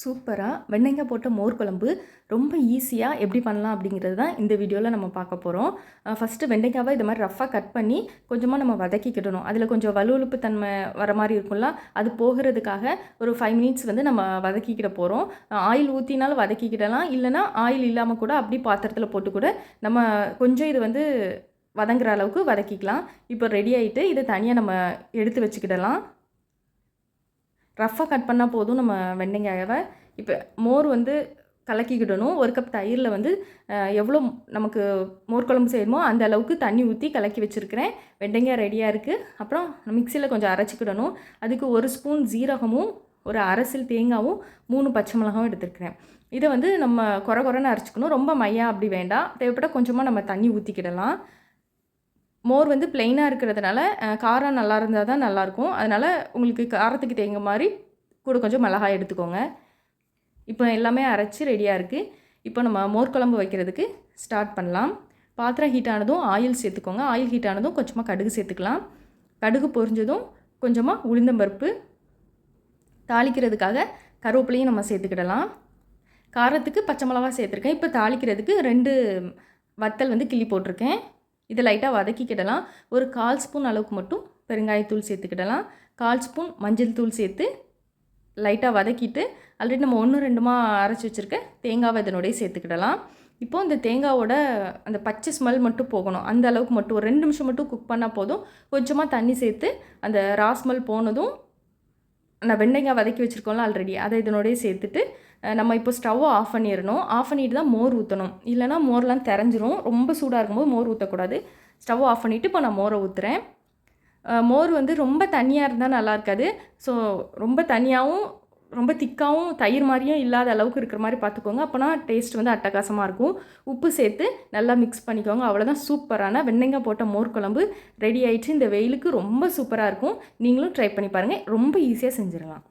சூப்பராக வெண்ணெங்காய் போட்ட மோர் குழம்பு ரொம்ப ஈஸியாக எப்படி பண்ணலாம் அப்படிங்கிறது தான் இந்த வீடியோவில் நம்ம பார்க்க போகிறோம் ஃபஸ்ட்டு வெண்டைக்காவை இது மாதிரி ரஃப்பாக கட் பண்ணி கொஞ்சமாக நம்ம வதக்கிக்கிடணும். அதில் கொஞ்சம் வலுவலுப்பு தன்மை வர மாதிரி இருக்கும்ல அது போகிறதுக்காக ஒரு ஃபைவ் மினிட்ஸ் வந்து நம்ம வதக்கிக்கிட போகிறோம் ஆயில் ஊற்றினாலும் வதக்கிக்கிடலாம். இல்லைனா ஆயில் இல்லாமல் கூட அப்படி பாத்திரத்தில் போட்டு கூட நம்ம கொஞ்சம் இது வந்து வதங்குற அளவுக்கு வதக்கிக்கலாம். இப்போ ரெடி ஆகிட்டு இதை தனியாக நம்ம எடுத்து வச்சுக்கிடலாம். ரஃப்பாக கட் பண்ணால் போதும் நம்ம வெண்டைக்காயை இப்போ மோர் வந்து கலக்கிக்கிடணும். ஒரு கப் தயிரில் வந்து எவ்வளோ நமக்கு மோர் குழம்பு செய்யணுமோ அந்த அளவுக்கு தண்ணி ஊற்றி கலக்கி வச்சுருக்கிறேன். வெண்டைக்காய் ரெடியாக இருக்குது அப்புறம் மிக்சியில் கொஞ்சம் அரைச்சிக்கிடணும். அதுக்கு ஒரு ஸ்பூன் ஜீரகமும் ஒரு அரசில் தேங்காவும் மூணு பச்சை மிளகாவும் எடுத்துருக்கிறேன். இதை வந்து நம்ம குறை குறைன்னு அரைச்சிக்கணும். ரொம்ப மையா அப்படி வேண்டாம். தேவைப்பட்ட கொஞ்சமாக நம்ம தண்ணி ஊற்றிக்கிடலாம் மோர் வந்து பிளெயினாக இருக்கிறதுனால காரம் நல்லா இருந்தால் தான் நல்லாயிருக்கும். அதனால் உங்களுக்கு காரத்துக்கு தேங்க மாதிரி கூட கொஞ்சம் மிளகாய் எடுத்துக்கோங்க. இப்போ எல்லாமே அரைச்சி ரெடியாக இருக்குது இப்போ நம்ம மோர் குழம்பு வைக்கிறதுக்கு ஸ்டார்ட் பண்ணலாம். பாத்திரம் ஹீட் ஆனதும் ஆயில் சேர்த்துக்கோங்க. ஆயில் ஹீட் ஆனதும் கொஞ்சமாக கடுகு சேர்த்துக்கலாம். கடுகு பொரிஞ்சதும் கொஞ்சமாக உளுந்தம்பருப்பு தாளிக்கிறதுக்காக கருவேப்பிலையும் நம்ம சேர்த்துக்கிடலாம். காரத்துக்கு பச்சை மிளகா சேர்த்துருக்கேன். இப்போ தாளிக்கிறதுக்கு ரெண்டு வத்தல் வந்து கிள்ளி போட்டிருக்கேன். இதை லைட்டாக வதக்கிக்கிடலாம். ஒரு கால் ஸ்பூன் அளவுக்கு மட்டும் பெருங்காயத்தூள் சேர்த்துக்கிடலாம். கால் ஸ்பூன் மஞ்சள் தூள் சேர்த்து லைட்டாக வதக்கிட்டு ஆல்ரெடி நம்ம ஒன்று ரெண்டுமா அரைச்சி வச்சுருக்க தேங்காவை இதனோடய சேர்த்துக்கிடலாம். இப்போ இந்த தேங்காவோட அந்த பச்சை ஸ்மெல் மட்டும் போகணும். அந்த அளவுக்கு மட்டும் ஒரு ரெண்டு நிமிஷம் மட்டும் குக் பண்ணால் போதும். கொஞ்சமாக தண்ணி சேர்த்து அந்த ரா ஸ்மெல் போனதும் நான் வெண்டைக்காய் வதக்கி வச்சுருக்கோம்ல ஆல்ரெடி அதை இதனோடய சேர்த்துட்டு நம்ம இப்போ ஸ்டவ்வை ஆஃப் பண்ணிடணும். ஆஃப் பண்ணிட்டு தான் மோர் ஊற்றணும் இல்லைனா மோர்லாம் தெரிஞ்சிரும். ரொம்ப சூடாக இருக்கும்போது மோர் ஊற்றக்கூடாது ஸ்டவ் ஆஃப் பண்ணிவிட்டு இப்போ நான் மோரை ஊற்றுறேன் மோர் வந்து ரொம்ப தனியாக இருந்தால் நல்லா இருக்காது. ஸோ ரொம்ப தனியாகவும் ரொம்ப திக்காகவும் தயிர் மாதிரியும் இல்லாத அளவுக்கு இருக்கிற மாதிரி பார்த்துக்கோங்க. அப்போனா டேஸ்ட் வந்து அட்டகாசமாக இருக்கும். உப்பு சேர்த்து நல்லா மிக்ஸ் பண்ணிக்கோங்க. அவ்வளோதான் சூப்பரான வெண்ணெங்காய் போட்ட மோர் குழம்பு ரெடி ஆயிடுச்சு. இந்த வெயிலுக்கு ரொம்ப சூப்பராக இருக்கும். நீங்களும் ட்ரை பண்ணி பாருங்கள் ரொம்ப ஈஸியாக செஞ்சிடலாம்.